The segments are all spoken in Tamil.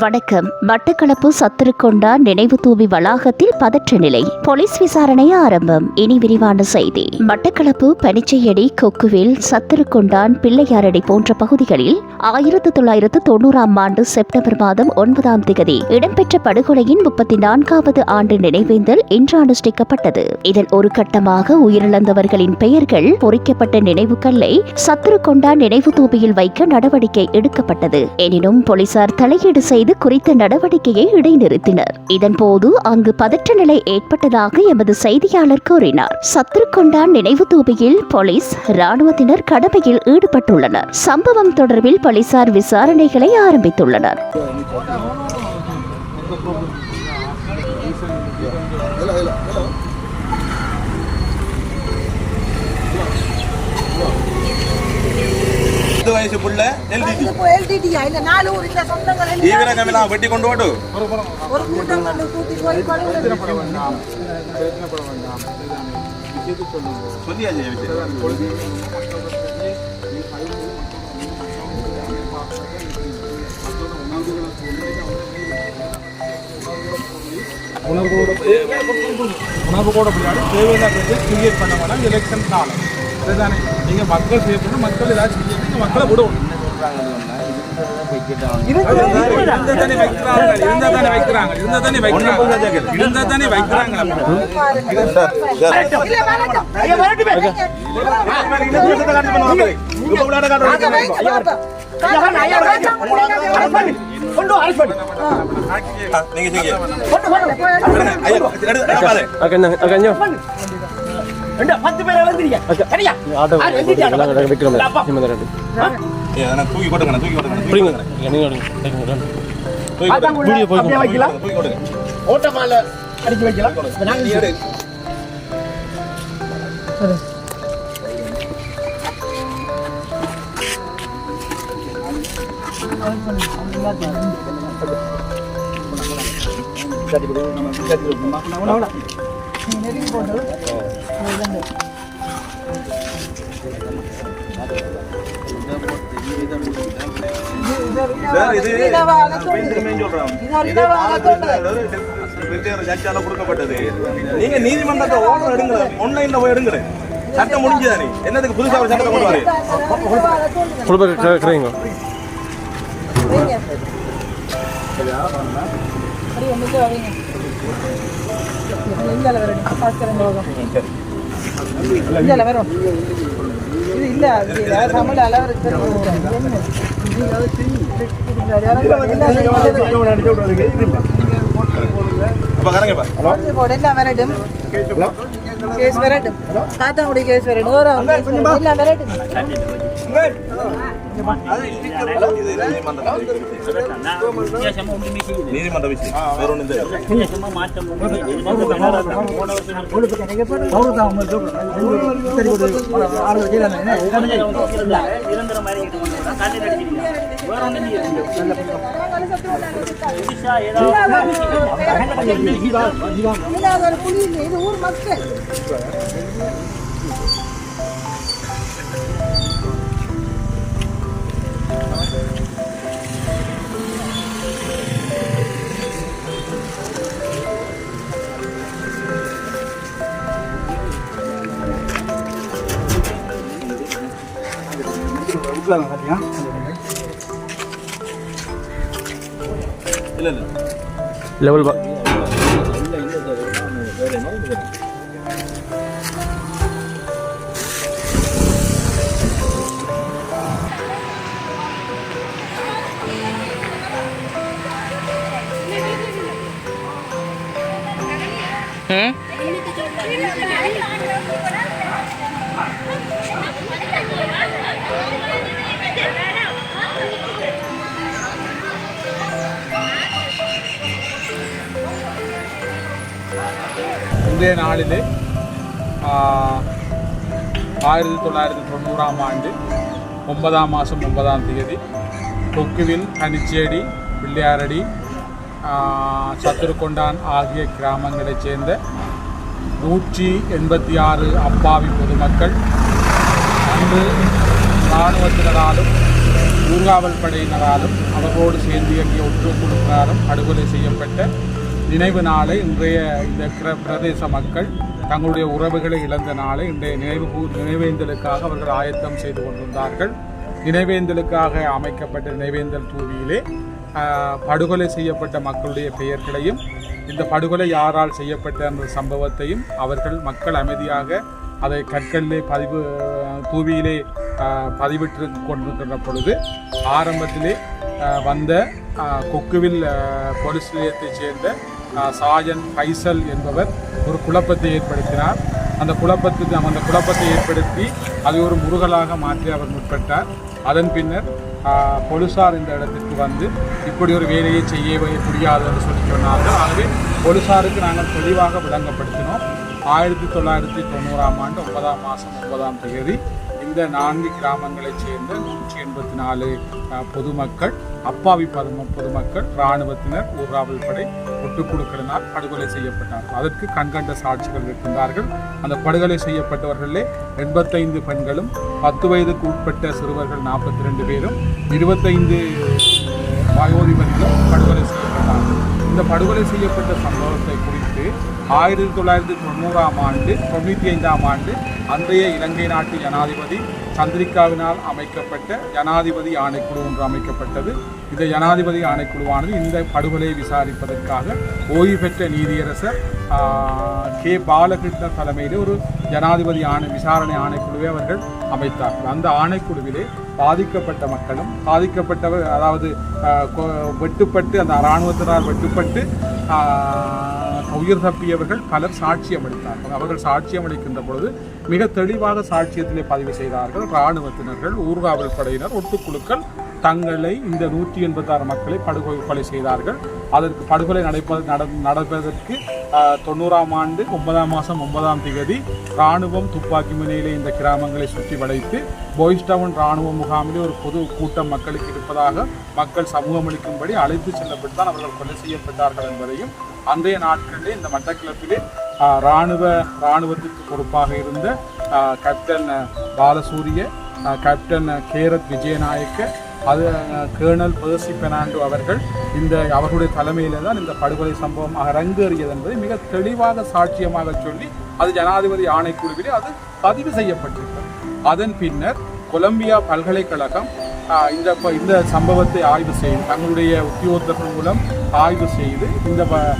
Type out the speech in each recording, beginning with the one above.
வணக்கம். மட்டக்களப்பு சத்திருக்கொண்டா நினைவு தூவி வளாகத்தில் பதற்ற நிலை. போலீஸ் விசாரணை ஆரம்பம். இனி விரிவான செய்தி. மட்டக்களப்பு பனிச்சையடி கொக்குவில் சத்திருக்கொண்டான் பிள்ளையாரடி போன்ற பகுதிகளில் ஆயிரத்து தொள்ளாயிரத்து தொண்ணூறாம் ஆண்டு செப்டம்பர் மாதம் ஒன்பதாம் திகதி இடம்பெற்ற படுகொலையின் முப்பத்தி நான்காவது ஆண்டு நினைவேந்தல் இன்று அனுஷ்டிக்கப்பட்டது இதன் ஒரு கட்டமாக உயிரிழந்தவர்களின் பெயர்கள் பொறிக்கப்பட்ட நினைவு கல்லை சத்துருக்கொண்டான் நினைவு தூபியில் வைக்க நடவடிக்கை எடுக்கப்பட்டது. எனினும் போலீசார் தலையீடு செய்து குறித்த நடவடிக்கையை இடைநிறுத்தினர். இதன்போது அங்கு பதற்ற நிலை ஏற்பட்டதாக எமது செய்தியாளர் கூறினார். சத்துருக்கொண்டான் நினைவு தூபியில் போலீஸ் ராணுவத்தினர் கடமையில் ஈடுபட்டுள்ளனர். சம்பவம் தொடர்பில் போலீசார் விசாரணைகளை ஆரம்பித்துள்ளனர். பத்து வயசு புள்ள எல்டிடி இப்போ LTT யா? இந்த நாலு ஊர் இந்த சொந்தங்கள் எல்லாம் ஈவிர கமிலா வெட்டி கொண்டு ஓடு ஒரு கூட்டம் வந்து கூட்டிட்டு போய் கொலை சொல்லியாச்சு உணர்வோடு உணர்வோட பிள்ளையாடு தேவையில்லாத கிரியேட் பண்ண வேணாம் எலெக்ஷன் காலம் இதுதானே நீங்கள் மக்கள் செய்ய பண்ண மக்கள் ஏதாச்சும் நீங்கள் மக்களை விடணும். நீங்க ரெண்டு பத்து பேரை வந்துருங்க. சரியா? தூக்கி போட்டுங்க தூக்கி போட்டுங்க புரியுங்க வைக்கலாம். ஓட்டமால வைக்கலாம். சார், இது ஜட்ஜால கொடுக்கப்பட்டது நீங்க நீதிமன்றத்தை ஓர்டர் எடுங்க ஆன்லைன்ல போய் எடுங்க சட்டம் முடிஞ்சுதானே என்னதுக்கு புதுசா ஒரு சட்டத்தை கொண்டு வரேன் வைங்க. இது இந்தால வரும். இது இல்ல தமிழ் அளவருக்கு எல்லாம் கேஸ் வரட்டும். தாத்தா கேஸ் கேஸ் வரட்டும். எல்லாம் வரட்டும். நீதிமன்ற விஷயம் வேற ஒன்றும் தெரியாது ஊர் மக்கள் இல்ல இல்ல. லெவல் பா இன்றைய நாளிலே ஆயிரத்தி தொள்ளாயிரத்தி தொண்ணூறாம் ஆண்டு ஒன்பதாம் மாதம் ஒன்பதாம் தேதி கொக்குவில் கனிச்சேடி பிள்ளையாரடி சத்துருக்கொண்டான் ஆகிய கிராமங்களைச் சேர்ந்த நூற்றி எண்பத்தி ஆறு அப்பாவி பொதுமக்கள் அன்று இராணுவத்தினராலும் ஊர்காவல் படையினராலும் அவர்களோடு சேர்ந்து இயங்கிய ஒற்றுக்குழு பிரகாரம் படுகொலை செய்யப்பட்ட நினைவு நாளை இன்றைய இந்த கிர- பிரதேச மக்கள் தங்களுடைய உறவுகளை இழந்த நாளை இன்றைய நினைவு நினைவேந்தலுக்காக அவர்கள் ஆயத்தம் செய்து கொண்டிருந்தார்கள். நினைவேந்தலுக்காக அமைக்கப்பட்ட நினைவேந்தல் தூவியிலே படுகொலை செய்யப்பட்ட மக்களுடைய பெயர்களையும் இந்த படுகொலை யாரால் செய்யப்பட்ட என்ற சம்பவத்தையும் அவர்கள் மக்கள் அமைதியாக அதை கற்களிலே பதிவு தூவியிலே பதிவிட்டு கொண்டிருக்கின்ற பொழுது ஆரம்பத்திலே வந்த கொக்குவில் ஆஹ், போலீஸ் நிலையத்தைச் சேர்ந்த சாஜன் ஃபைசல் என்பவர் ஒரு குழப்பத்தை ஏற்படுத்தினார். அந்த குழப்பத்துக்கு அந்த குழப்பத்தை ஏற்படுத்தி அதை ஒரு முருகலாக மாற்றி அவர் முற்பட்டார். அதன் பின்னர் பொலிசார் இந்த இடத்திற்கு வந்து இப்படி ஒரு வேலையை செய்ய முடியாது என்று சொல்லி சொன்னார்கள். ஆகவே பொலிசாருக்கு நாங்கள் தெளிவாக விளங்கப்படுத்தினோம். ஆயிரத்தி தொள்ளாயிரத்தி தொண்ணூறாம் ஆண்டு ஒன்பதாம் மாதம் ஒன்பதாம் தேதி இந்த நான்கு கிராமங்களைச் சேர்ந்த நூற்றி எண்பத்தி நாலு பொதுமக்கள் அப்பாவி பதும பொதுமக்கள் இராணுவத்தினர் ஊராவல் படை ஒட்டுக்குழுக்களினால் படுகொலை செய்யப்பட்டார்கள் அதற்கு கண்கண்ட சாட்சிகள் இருக்கின்றார்கள். அந்த படுகொலை செய்யப்பட்டவர்களே எண்பத்தைந்து பெண்களும் பத்து வயதுக்கு உட்பட்ட சிறுவர்கள் நாற்பத்தி ரெண்டு பேரும் இருபத்தைந்து வயோதிபர்களும் படுகொலை செய்யப்பட்டார்கள். இந்த படுகொலை செய்யப்பட்ட சம்பவத்தை குறித்து ஆயிரத்தி தொள்ளாயிரத்தி தொண்ணூறாம் ஆண்டு தொண்ணூற்றி ஐந்தாம் ஆண்டு அன்றைய இலங்கை நாட்டு ஜனாதிபதி சந்திரிகாவினால் அமைக்கப்பட்ட ஜனாதிபதி ஆணைக்குழு ஒன்று அமைக்கப்பட்டது. இந்த ஜனாதிபதி ஆணைக்குழுவானது இந்த படுகொலையை விசாரிப்பதற்காக ஓய்வு பெற்ற நீதியரசர் கே பாலகிருஷ்ண தலைமையில் ஒரு ஜனாதிபதி ஆணை விசாரணை ஆணைக்குழுவை அவர்கள் அமைத்தார்கள். அந்த ஆணைக்குழுவிலே பாதிக்கப்பட்ட மக்களும் பாதிக்கப்பட்டவர் அதாவது வெட்டுப்பட்டு அந்த இராணுவத்தினால் வெட்டுப்பட்டு உயிர் தப்பியவர்கள் பலர் சாட்சியம் அளித்தார்கள். அவர்கள் சாட்சியம் அளிக்கின்ற பொழுது மிக தெளிவாக சாட்சியத்திலே பதிவு செய்தார்கள். இராணுவத்தினர்கள் ஊர்காவல் படையினர் ஒட்டுக்குழுக்கள் தங்களை இந்த நூற்றி எண்பத்தாறு மக்களை படுகொலை கொலை செய்தார்கள். அதற்கு படுகொலை நடைப்பது நட நடப்பதற்கு தொண்ணூறாம் ஆண்டு ஒன்பதாம் மாதம் ஒன்பதாம் தேதி இராணுவம் துப்பாக்கி முனையிலே இந்த கிராமங்களை சுற்றி வளைத்து போய்ஸ்டவுன் இராணுவ முகாமிலே ஒரு பொது கூட்டம் மக்களுக்கு இருப்பதாக மக்கள் சமூகம் அளிக்கும்படி அழைத்து செல்லப்பட்டு தான் அவர்கள் கொலை செய்யப்பட்டார்கள் என்பதையும் அன்றைய நாட்களில் இந்த மட்டக்களப்பிலே இராணுவ இராணுவத்துக்கு பொறுப்பாக இருந்த captain Balasuriya captain Gareth Wijayanayake அது கேர்னல் பேர்சி பெர்னாண்டோ அவர்கள் இந்த அவர்களுடைய தலைமையில தான் இந்த படுகொலை சம்பவம் அரங்கேறியது என்பதை மிக தெளிவாக சாட்சியமாக சொல்லி அது ஜனாதிபதி ஆணைக்குழுவிலே அது பதிவு செய்யப்பட்டிருக்கிறது. அதன் பின்னர் கொலம்பியா பல்கலைக்கழகம் இந்த இந்த சம்பவத்தை ஆய்வு செய்து தங்களுடைய உத்தியோகத்தர்கள் மூலம் ஆய்வு செய்து இந்த ப-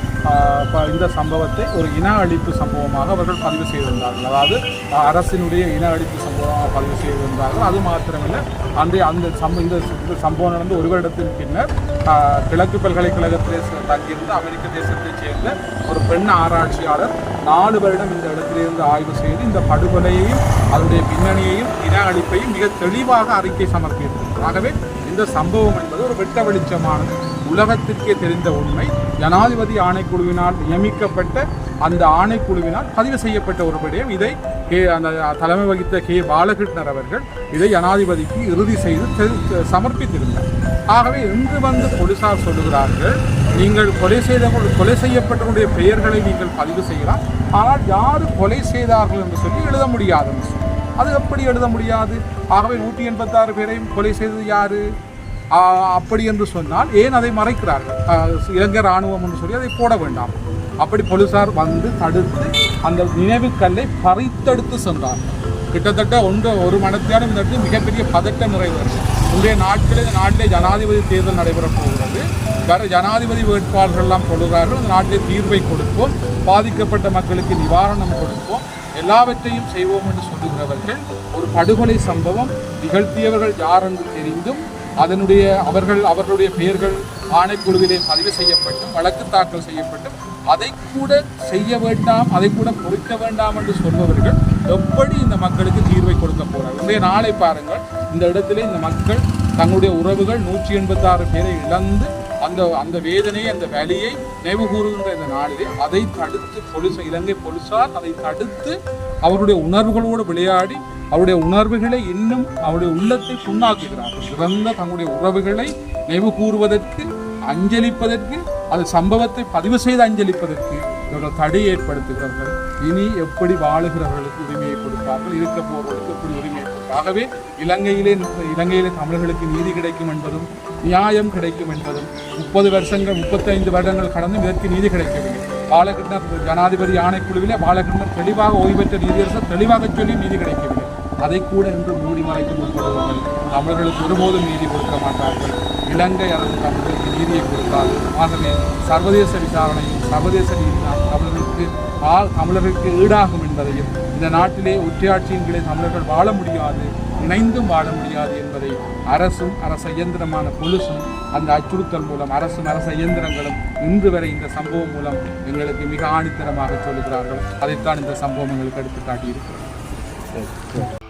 ப- இந்த சம்பவத்தை ஒரு இன அழிப்பு சம்பவமாக அவர்கள் பதிவு செய்திருந்தார்கள். அதாவது அரசினுடைய இன அழிப்பு சம்பவமாக பதிவு செய்திருந்தார்கள். அது மாத்திரமில்லை அந்த அந்த சம்ப இந்த இந்த சம்பவம் நடந்து ஒரு வருடத்தின் பின்னர் கிழக்கு பல்கலைக்கழகத்திலே தங்கியிருந்து தங்கியிருந்த அமெரிக்க தேசத்தைச் சேர்ந்த ஒரு பெண் ஆராய்ச்சியாளர் நாலு வருடம் இந்த இடத்திலிருந்து ஆய்வு செய்து இந்த படுகொலையையும் அதனுடைய பின்னணியையும் இன அழிப்பையும் மிக தெளிவாக அறிக்கை சமர்ப்பித்திருக்கிறார் ஆகவே இந்த சம்பவம் என்பது ஒரு வெட்ட வெளிச்சமானது உலகத்திற்கே தெரிந்த உண்மை. ஜனாதிபதி ஆணைக்குழுவினால் நியமிக்கப்பட்ட அந்த ஆணைக்குழுவினால் பதிவு செய்யப்பட்ட ஒரு விடயம் இதை கே அந்த தலைமை வகித்த கே. பாலகிருஷ்ணர் அவர்கள் இதை ஜனாதிபதிக்கு இறுதி செய்து சமர்ப்பித்திருந்தார். ஆகவே இன்று வந்து போலீசார் சொல்லுகிறார்கள் நீங்கள் கொலை செய்த கொலை செய்யப்பட்டவருடைய பெயர்களை நீங்கள் பதிவு செய்யலாம். ஆனால் யார் கொலை செய்தார்கள் என்று சொல்லி எழுத முடியாது சொல்லி. அது எப்படி எழுத முடியாது? ஆகவே நூற்றி எண்பத்தாறு பேரையும் கொலை செய்தது யாரு? அப்படி என்று சொன்னால் ஏன் அதை மறைக்கிறார்கள்? இலங்கை ராணுவம் என்று சொல்லி அதை போட வேண்டாம். அப்படி போலீசார் வந்து தடுத்து அந்த நினைவுக்கல்லை பறித்தெடுத்து சென்றார். கிட்டத்தட்ட ஒன்று ஒரு மனத்தையான இந்த மிகப்பெரிய பதட்டம் நிறைவேறும் இன்றைய நாட்களில் இந்த நாட்டிலே ஜனாதிபதி தேர்தல் நடைபெறப் போகிறது. வேறு ஜனாதிபதி வேட்பாளர்கள்லாம் சொல்கிறார்கள் அந்த இந்த நாட்டிலே தீர்வை கொடுப்போம். பாதிக்கப்பட்ட மக்களுக்கு நிவாரணம் கொடுப்போம். எல்லாவற்றையும் செய்வோம் என்று சொல்லுகிறவர்கள் ஒரு படுகொலை சம்பவம் நிகழ்த்தியவர்கள் யார் என்று தெரிந்தும் அதனுடைய அவர்கள் அவர்களுடைய பெயர்கள் ஆணைக்குழுவிலே பதிவு செய்யப்பட்டும் வழக்கு தாக்கல் செய்யப்பட்டும் அதை கூட செய்ய வேண்டாம் அதை கூட பொறுக்க வேண்டாம் என்று சொல்பவர்கள் எப்படி இந்த மக்களுக்கு தீர்வை கொடுக்க போறார்கள் இன்றைய நாளை பாருங்கள் இந்த இடத்திலே இந்த மக்கள் தங்களுடைய உறவுகள் நூற்றி எண்பத்தாறு பேரை இழந்து அந்த அந்த வேதனையை அந்த வேலையை நினைவு கூறுகின்ற இந்த நாளிலே அதை தடுத்து போலீஸ் இலங்கை பொலிசார் அதை தடுத்து அவருடைய உணர்வுகளோடு விளையாடி அவருடைய உணர்வுகளை இன்னும் அவருடைய உள்ளத்தை புண்ணாக்குகிறார்கள். சிறந்த தங்களுடைய உறவுகளை நினைவு கூறுவதற்கு அஞ்சலிப்பதற்கு அது சம்பவத்தை பதிவு செய்து அஞ்சலிப்பதற்கு இவர்கள் தடை ஏற்படுத்துகிறார்கள். இனி எப்படி வாழுகிறவர்களுக்கு உரிமையை கொடுப்பார்கள்? இருக்க போவர்களுக்கு எப்படி உரிமையை கொடுப்பார்கள்? ஆகவே இலங்கையிலே இலங்கையிலே தமிழர்களுக்கு நீதி கிடைக்கும் என்பதும் நியாயம் கிடைக்கும் என்பதும் முப்பது வருஷங்கள் முப்பத்தைந்து வருடங்கள் கடந்து இதற்கு நீதி கிடைக்கவில்லை. பாலகிருஷ்ணர் ஜனாதிபதி ஆணைக்குழுவிலே பாலகிருஷ்ணர் தெளிவாக ஓய்வு பெற்ற நீதியரசர் தெளிவாக சொல்லி நீதி கிடைக்கவில்லை. அதை கூட இன்று மூடி மறைக்க முற்படுவார்கள். தமிழர்களுக்கு ஒருபோதும் நீதி கொடுக்க மாட்டார்கள். இலங்கை அரசு தமிழர்களுக்கு நீதியை கொடுக்காது ஆகவே சர்வதேச விசாரணையும் சர்வதேச நீதி தமிழர்களுக்கு ஆ- தமிழர்களுக்கு ஈடாகும் என்பதையும் இந்த நாட்டிலே ஒற்றையாட்சியின் கீழே தமிழர்கள் வாழ முடியாது இணைந்தும் வாழ முடியாது என்பதை அரசும் அரச இயந்திரமான பொலிசும் அந்த அச்சுறுத்தல் மூலம் அரசும் அரச இயந்திரங்களும் இன்று வரை இந்த சம்பவம் மூலம் எங்களுக்கு மிக ஆணித்தரமாக சொல்லுகிறார்கள். அதைத்தான் இந்த சம்பவம் எங்களுக்கு எடுத்து காட்டியிருக்கிறது